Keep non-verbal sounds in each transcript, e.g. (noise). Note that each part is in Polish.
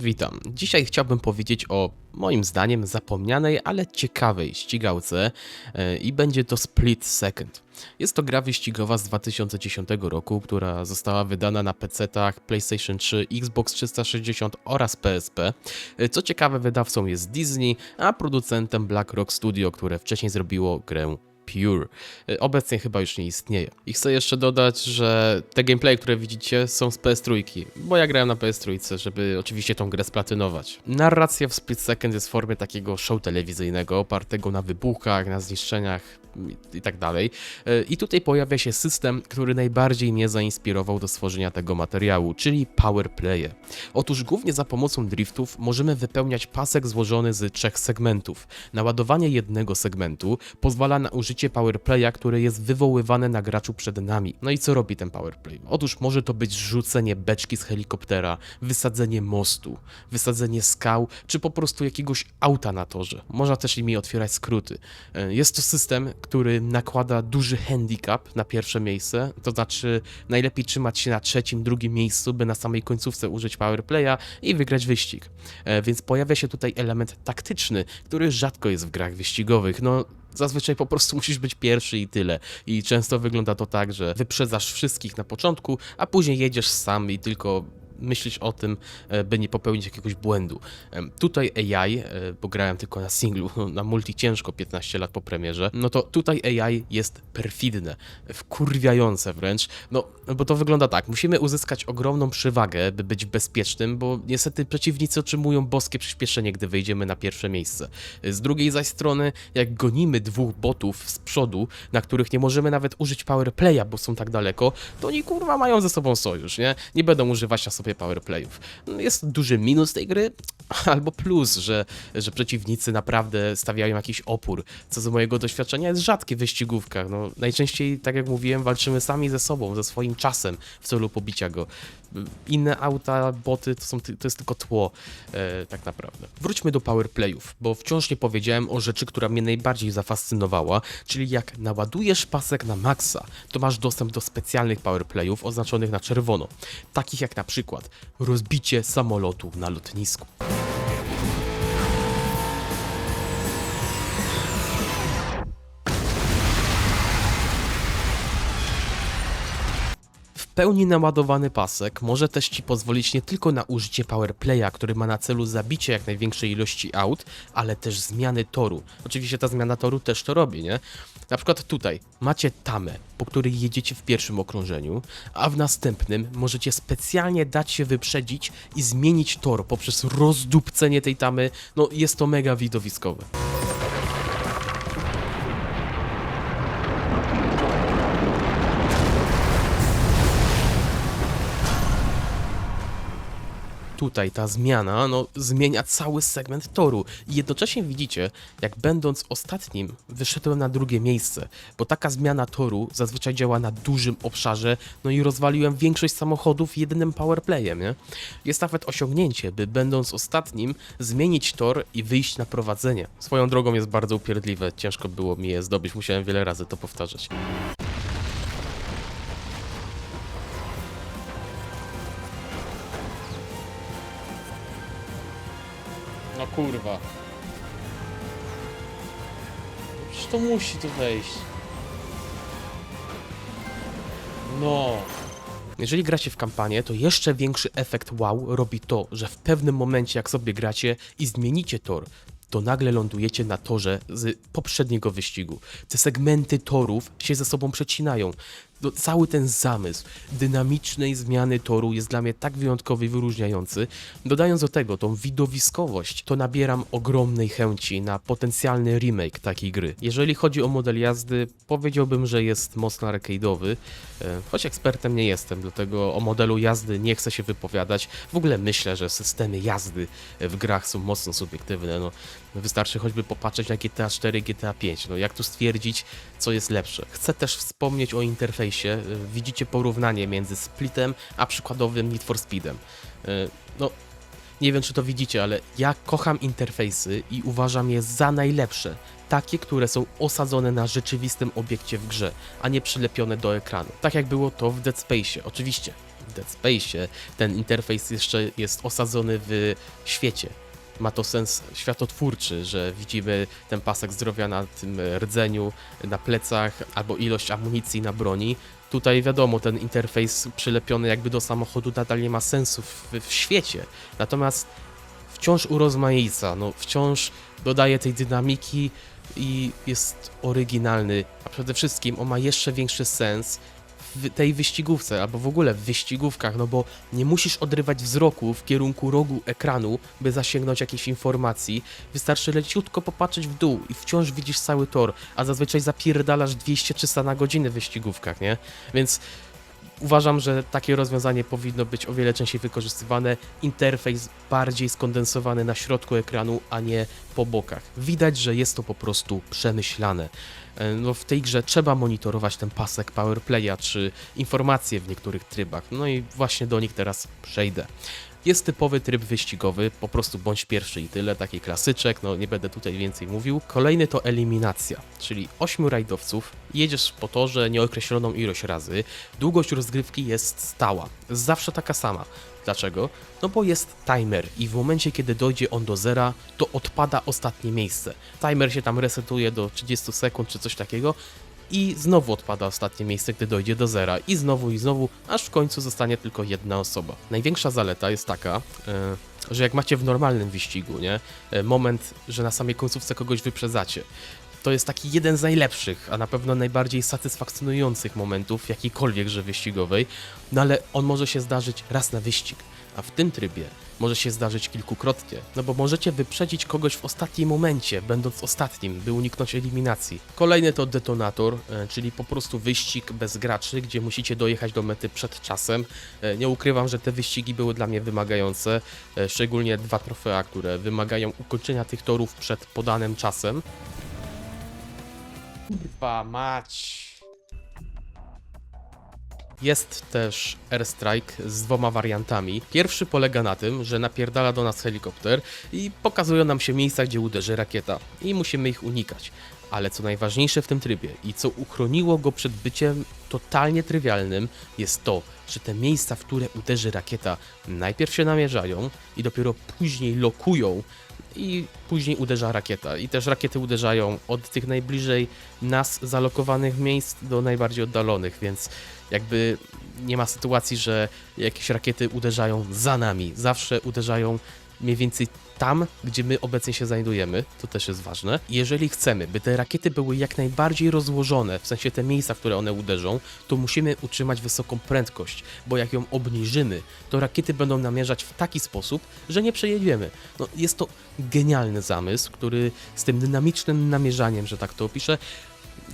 Witam. Dzisiaj chciałbym powiedzieć o moim zdaniem zapomnianej, ale ciekawej ścigałce e, i będzie to Split Second. Jest to gra wyścigowa z 2010 roku, która została wydana na PC-tach, PlayStation 3, Xbox 360 oraz PSP. E, Co ciekawe, wydawcą jest Disney, a producentem Black Rock Studio, które wcześniej zrobiło grę Pure. Y, Obecnie chyba już nie istnieje. I chcę jeszcze dodać, że te gameplay, które widzicie, są z PS3, bo ja grałem na PS3, żeby oczywiście tą grę splatynować. Narracja w Split Second jest w formie takiego show telewizyjnego, opartego na wybuchach, na zniszczeniach i- tak dalej. Y, I tutaj pojawia się system, który najbardziej mnie zainspirował do stworzenia tego materiału, czyli powerplaye. Otóż głównie za pomocą driftów możemy wypełniać pasek złożony z trzech segmentów. Naładowanie jednego segmentu pozwala na użycie powerplaya, które jest wywoływane na graczu przed nami. No i co robi ten powerplay? Otóż może to być rzucenie beczki z helikoptera, wysadzenie mostu, wysadzenie skał, czy po prostu jakiegoś auta na torze. Można też nimi otwierać skróty. E, Jest to system, który nakłada duży handicap na pierwsze miejsce, to znaczy najlepiej trzymać się na trzecim, drugim miejscu, by na samej końcówce użyć powerplaya i wygrać wyścig. E, Więc pojawia się tutaj element taktyczny, który rzadko jest w grach wyścigowych. No, Zazwyczaj po prostu (laughs) musisz być pierwszy i tyle. I często wygląda to tak, że wyprzedzasz wszystkich na początku, a później jedziesz sam i tylko myślisz o tym, e, by nie popełnić jakiegoś błędu. Tutaj AI, e, bo grałem tylko na singlu, (laughs) na multi ciężko 15 lat po premierze, no to tutaj AI jest perfidne, wkurwiające wręcz, no bo to wygląda tak, musimy uzyskać ogromną przewagę, by być bezpiecznym, bo niestety przeciwnicy otrzymują boskie przyspieszenie, gdy wejdziemy na pierwsze miejsce. Z drugiej zaś strony, jak gonimy dwóch botów z przodu, na których nie możemy nawet użyć powerplaya, bo są tak daleko, to oni kurwa mają ze sobą sojusz, nie? Nie będą używać na sobie powerplayów. Jest duży minus tej gry, albo plus, że, że przeciwnicy naprawdę stawiają jakiś opór, co z mojego doświadczenia jest rzadkie w wyścigówkach. No, najczęściej, tak jak mówiłem, walczymy sami ze sobą, ze swoim czasem w celu pobicia go. Inne auta, boty to, są, to jest tylko tło, e, tak naprawdę. Wróćmy do powerplayów, bo wciąż nie powiedziałem o rzeczy, która mnie najbardziej zafascynowała, czyli jak naładujesz pasek na maksa, to masz dostęp do specjalnych powerplayów oznaczonych na czerwono, takich jak na przykład rozbicie samolotu na lotnisku. Pełni naładowany pasek może też Ci pozwolić nie tylko na użycie powerplaya, który ma na celu zabicie jak największej ilości aut, ale też zmiany toru. Oczywiście ta zmiana toru też to robi, nie? Na przykład tutaj macie tamę, po której jedziecie w pierwszym okrążeniu, a w następnym możecie specjalnie dać się wyprzedzić i zmienić tor poprzez rozdupcenie tej tamy. No jest to mega widowiskowe. Tutaj ta zmiana no, zmienia cały segment toru. I jednocześnie widzicie, jak będąc ostatnim, wyszedłem na drugie miejsce, bo taka zmiana toru zazwyczaj działa na dużym obszarze, no i rozwaliłem większość samochodów jednym powerplayem, nie? Jest nawet osiągnięcie, by będąc ostatnim, zmienić tor i wyjść na prowadzenie. Swoją drogą jest bardzo upierdliwe, ciężko było mi je zdobyć, musiałem wiele razy to powtarzać. Kurwa. Przecież to musi tu wejść. No. Jeżeli gracie w kampanię, to jeszcze większy efekt wow robi to, że w pewnym momencie, jak sobie gracie i zmienicie tor, to nagle lądujecie na torze z poprzedniego wyścigu. Te segmenty torów się ze sobą przecinają. No, cały ten zamysł dynamicznej zmiany toru jest dla mnie tak wyjątkowy i wyróżniający. Dodając do tego tą widowiskowość, to nabieram ogromnej chęci na potencjalny remake takiej gry. Jeżeli chodzi o model jazdy, powiedziałbym, że jest mocno arcade'owy, e, choć ekspertem nie jestem, dlatego o modelu jazdy nie chcę się wypowiadać. W ogóle myślę, że systemy jazdy w grach są mocno subiektywne. No, wystarczy choćby popatrzeć na GTA 4, GTA 5. No, jak tu stwierdzić, co jest lepsze? Chcę też wspomnieć o interfejsie. E, Widzicie porównanie między Splitem a przykładowym Need for Speedem. E, No, nie wiem, czy to widzicie, ale ja kocham interfejsy i uważam je za najlepsze. Takie, które są osadzone na rzeczywistym obiekcie w grze, a nie przylepione do ekranu. Tak jak było to w Dead Space. Oczywiście, w Dead Space ten interfejs jeszcze jest osadzony w świecie. Ma to sens światotwórczy, że widzimy ten pasek zdrowia na tym rdzeniu, na plecach, albo ilość amunicji na broni. Tutaj wiadomo, ten interfejs przylepiony jakby do samochodu nadal nie ma sensu w, w świecie. Natomiast wciąż urozmaica, no wciąż dodaje tej dynamiki i jest oryginalny, a przede wszystkim on ma jeszcze większy sens w tej wyścigówce, albo w ogóle w wyścigówkach, no bo nie musisz odrywać wzroku w kierunku rogu ekranu, by zasięgnąć jakiejś informacji. Wystarczy leciutko popatrzeć w dół i wciąż widzisz cały tor, a zazwyczaj zapierdalasz 200-300 na godzinę w wyścigówkach, nie? Więc Uważam, że takie rozwiązanie powinno być o wiele częściej wykorzystywane. Interfejs bardziej skondensowany na środku ekranu, a nie po bokach. Widać, że jest to po prostu przemyślane. E, No, w tej grze trzeba monitorować ten pasek powerplaya czy informacje w niektórych trybach. No i właśnie do nich teraz przejdę. Jest typowy tryb wyścigowy, po prostu bądź pierwszy i tyle, taki klasyczek, no nie będę tutaj więcej mówił. Kolejny to eliminacja, czyli 8 rajdowców, jedziesz po torze nieokreśloną ilość razy, długość rozgrywki jest stała, zawsze taka sama. Dlaczego? No bo jest timer i w momencie, kiedy dojdzie on do zera, to odpada ostatnie miejsce. Timer się tam resetuje do 30 sekund czy coś takiego i znowu odpada ostatnie miejsce, gdy dojdzie do zera. I znowu, i znowu, aż w końcu zostanie tylko jedna osoba. Największa zaleta jest taka, e, że jak macie w normalnym wyścigu, nie, e, moment, że na samej końcówce kogoś wyprzedzacie, to jest taki jeden z najlepszych, a na pewno najbardziej satysfakcjonujących momentów jakiejkolwiek grze wyścigowej, no ale on może się zdarzyć raz na wyścig, a w tym trybie może się zdarzyć kilkukrotnie, no bo możecie wyprzedzić kogoś w ostatnim momencie, będąc ostatnim, by uniknąć eliminacji. Kolejny to detonator, e, czyli po prostu wyścig bez graczy, gdzie musicie dojechać do mety przed czasem. E, Nie ukrywam, że te wyścigi były dla mnie wymagające, e, szczególnie dwa trofea, które wymagają ukończenia tych torów przed podanym czasem. Kurwa mać. Jest też Airstrike z dwoma wariantami. Pierwszy polega na tym, że napierdala do nas helikopter i pokazują nam się miejsca, gdzie uderzy rakieta i musimy ich unikać. Ale co najważniejsze w tym trybie i co uchroniło go przed byciem totalnie trywialnym, jest to, że te miejsca, w które uderzy rakieta, najpierw się namierzają i dopiero później lokują i później uderza rakieta. I też rakiety uderzają od tych najbliżej nas zalokowanych miejsc do najbardziej oddalonych, więc jakby nie ma sytuacji, że jakieś rakiety uderzają za nami. Zawsze uderzają mniej więcej tam, gdzie my obecnie się znajdujemy, to też jest ważne. Jeżeli chcemy, by te rakiety były jak najbardziej rozłożone, w sensie te miejsca, w które one uderzą, to musimy utrzymać wysoką prędkość, bo jak ją obniżymy, to rakiety będą namierzać w taki sposób, że nie przejedziemy. No, jest to genialny zamysł, który z tym dynamicznym namierzaniem, że tak to opiszę,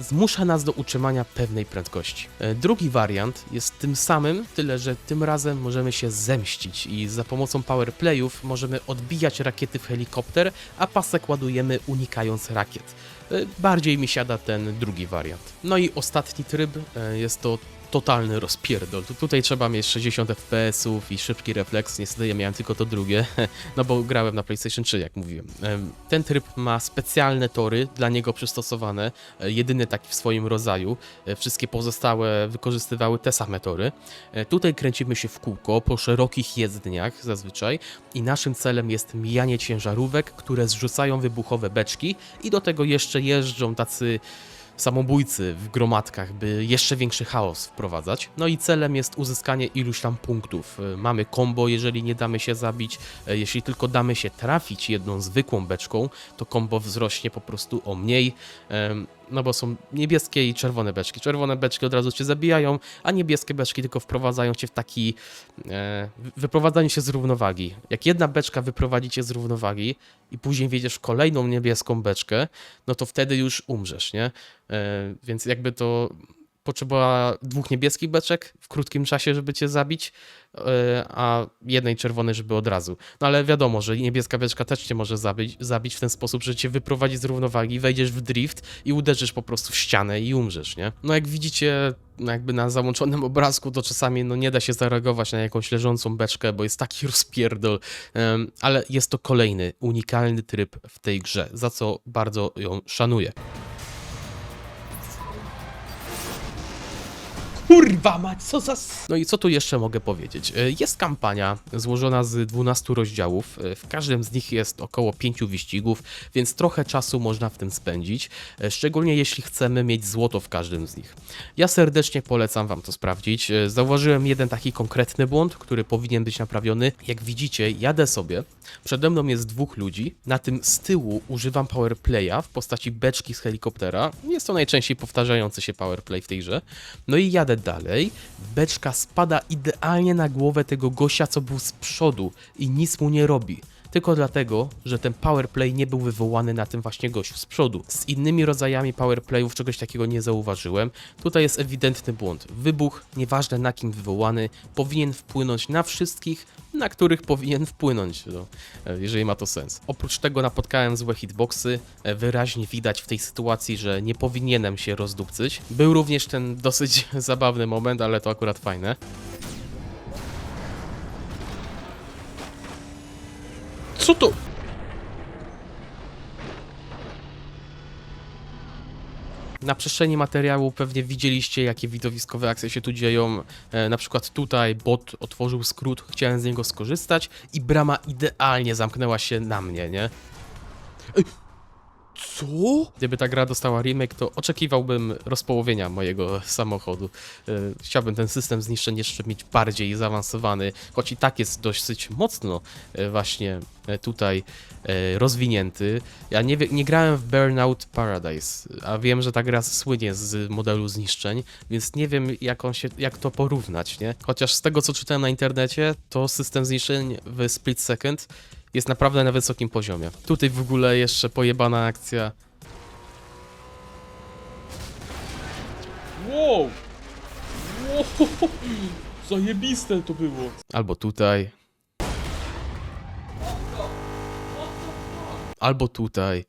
zmusza nas do utrzymania pewnej prędkości. E, Drugi wariant jest tym samym, tyle że tym razem możemy się zemścić i za pomocą powerplayów możemy odbijać rakiety w helikopter, a pasek ładujemy unikając rakiet. E, Bardziej mi siada ten drugi wariant. No i ostatni tryb e, jest to totalny rozpierdol. Tu- Tutaj trzeba mieć 60 FPS-ów i szybki refleks. Niestety ja miałem tylko to drugie, (laughs) no bo grałem na PlayStation 3, jak mówiłem. Em, Ten tryb ma specjalne tory dla niego przystosowane, e, jedyny taki w swoim rodzaju. E, Wszystkie pozostałe wykorzystywały te same tory. E, Tutaj kręcimy się w kółko po szerokich jezdniach zazwyczaj i naszym celem jest mijanie ciężarówek, które zrzucają wybuchowe beczki i do tego jeszcze jeżdżą tacy samobójcy w gromadkach, by jeszcze większy chaos wprowadzać. No i celem jest uzyskanie iluś tam punktów. E, Mamy combo, jeżeli nie damy się zabić. E, Jeśli tylko damy się trafić jedną zwykłą beczką, to combo wzrośnie po prostu o mniej. No bo są niebieskie i czerwone beczki. Czerwone beczki od razu cię zabijają, a niebieskie beczki tylko wprowadzają cię w taki e, wy- wyprowadzanie się z równowagi. Jak jedna beczka wyprowadzi cię z równowagi i później wjedziesz w kolejną niebieską beczkę, no to wtedy już umrzesz, nie? E, więc jakby to potrzeba dwóch niebieskich beczek w krótkim czasie, żeby cię zabić, e, a jednej czerwonej, żeby od razu. No ale wiadomo, że niebieska beczka też cię może zabić, zabić w ten sposób, że cię wyprowadzi z równowagi, wejdziesz w drift i uderzysz po prostu w ścianę i umrzesz, nie? No jak widzicie, no jakby na załączonym obrazku, to czasami no nie da się zareagować na jakąś leżącą beczkę, bo jest taki (laughs) rozpierdol, ale jest to kolejny unikalny tryb w tej grze, za co bardzo ją szanuję. Kurwa mać, co za... No i co tu jeszcze mogę powiedzieć? E, Jest kampania złożona z 12 rozdziałów. E, W każdym z nich jest około 5 wyścigów, więc trochę czasu można w tym spędzić. e, Szczególnie jeśli chcemy mieć złoto w każdym z nich. Ja serdecznie polecam Wam to sprawdzić. Zauważyłem jeden taki konkretny błąd, który powinien być naprawiony. Jak widzicie, jadę sobie. Przede mną jest dwóch ludzi. Na tym z tyłu używam powerplaya w postaci beczki z helikoptera. Jest to najczęściej powtarzający się powerplay w tej grze. No i jadę dalej. Beczka spada idealnie na głowę tego gościa, co był z przodu i nic mu nie robi. Tylko dlatego, że ten powerplay nie był wywołany na tym właśnie gościu z przodu. Z innymi rodzajami powerplayów czegoś takiego nie zauważyłem. Tutaj jest ewidentny błąd. Wybuch, nieważne na kim wywołany, powinien wpłynąć na wszystkich, na których powinien wpłynąć, no, e, jeżeli ma to sens. Oprócz tego napotkałem złe hitboxy. E, Wyraźnie widać w tej sytuacji, że nie powinienem się rozdupcyć. Był również ten dosyć (laughs) zabawny moment, ale to akurat fajne. Co to? Na przestrzeni materiału pewnie widzieliście, jakie widowiskowe akcje się tu dzieją. E, na przykład tutaj bot otworzył skrót, chciałem z niego skorzystać i brama idealnie zamknęła się na mnie, nie? Co? Gdyby ta gra dostała remake, to oczekiwałbym rozpołowienia mojego samochodu. E, Chciałbym ten system zniszczeń jeszcze mieć bardziej zaawansowany, choć i tak jest dosyć mocno e, właśnie e, tutaj rozwinięty. Ja nie, nie grałem w Burnout Paradise, a wiem, że ta gra słynie z modelu zniszczeń, więc nie wiem jak, on się, jak to porównać, nie? Chociaż z tego co czytałem na internecie, to system zniszczeń w Split Second jest naprawdę na wysokim poziomie. Tutaj w ogóle jeszcze pojebana akcja Wow! Wow! (laughs) Zajebiste to było. Albo tutaj. Albo tutaj.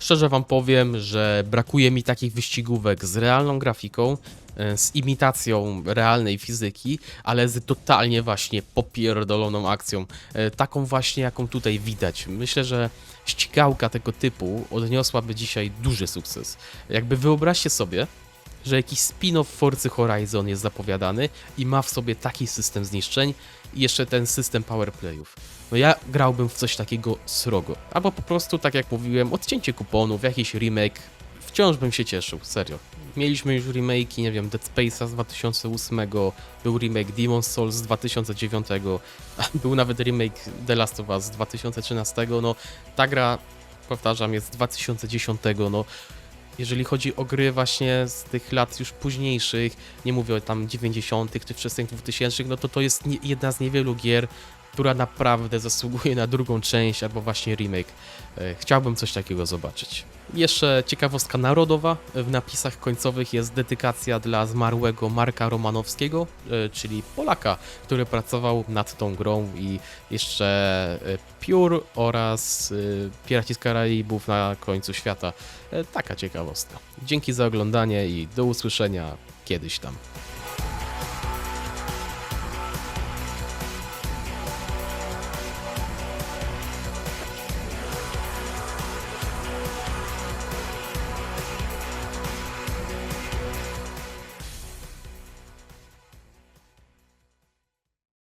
Szczerze wam powiem, że brakuje mi takich wyścigówek z realną grafiką, z imitacją realnej fizyki, ale z totalnie właśnie popierdoloną akcją. E, Taką właśnie, jaką tutaj widać. Myślę, że ścigałka tego typu odniosłaby dzisiaj duży sukces. Jakby wyobraźcie sobie, że jakiś spin-off Forcy Horizon jest zapowiadany i ma w sobie taki system zniszczeń i jeszcze ten system powerplayów. No ja grałbym w coś takiego srogo. Albo po prostu, tak jak mówiłem, odcięcie kuponów, jakiś remake. Wciąż bym się cieszył, serio. Mieliśmy już remake'i, nie wiem, Dead Space'a z 2008, był remake Demon's Souls z 2009, a był nawet remake The Last of Us z 2013, no ta gra, powtarzam, jest z 2010, no jeżeli chodzi o gry właśnie z tych lat już późniejszych, nie mówię o tam 90. czy wczesnych 2000, no to to jest jedna z niewielu gier, która naprawdę zasługuje na drugą część albo właśnie remake. E, Chciałbym coś takiego zobaczyć. Jeszcze ciekawostka narodowa. W napisach końcowych jest dedykacja dla zmarłego Marka Romanowskiego, e, czyli Polaka, który pracował nad tą grą i jeszcze Pure oraz e, Piraci z Karaibów na końcu świata. Taka ciekawostka. Dzięki za oglądanie i do usłyszenia kiedyś tam.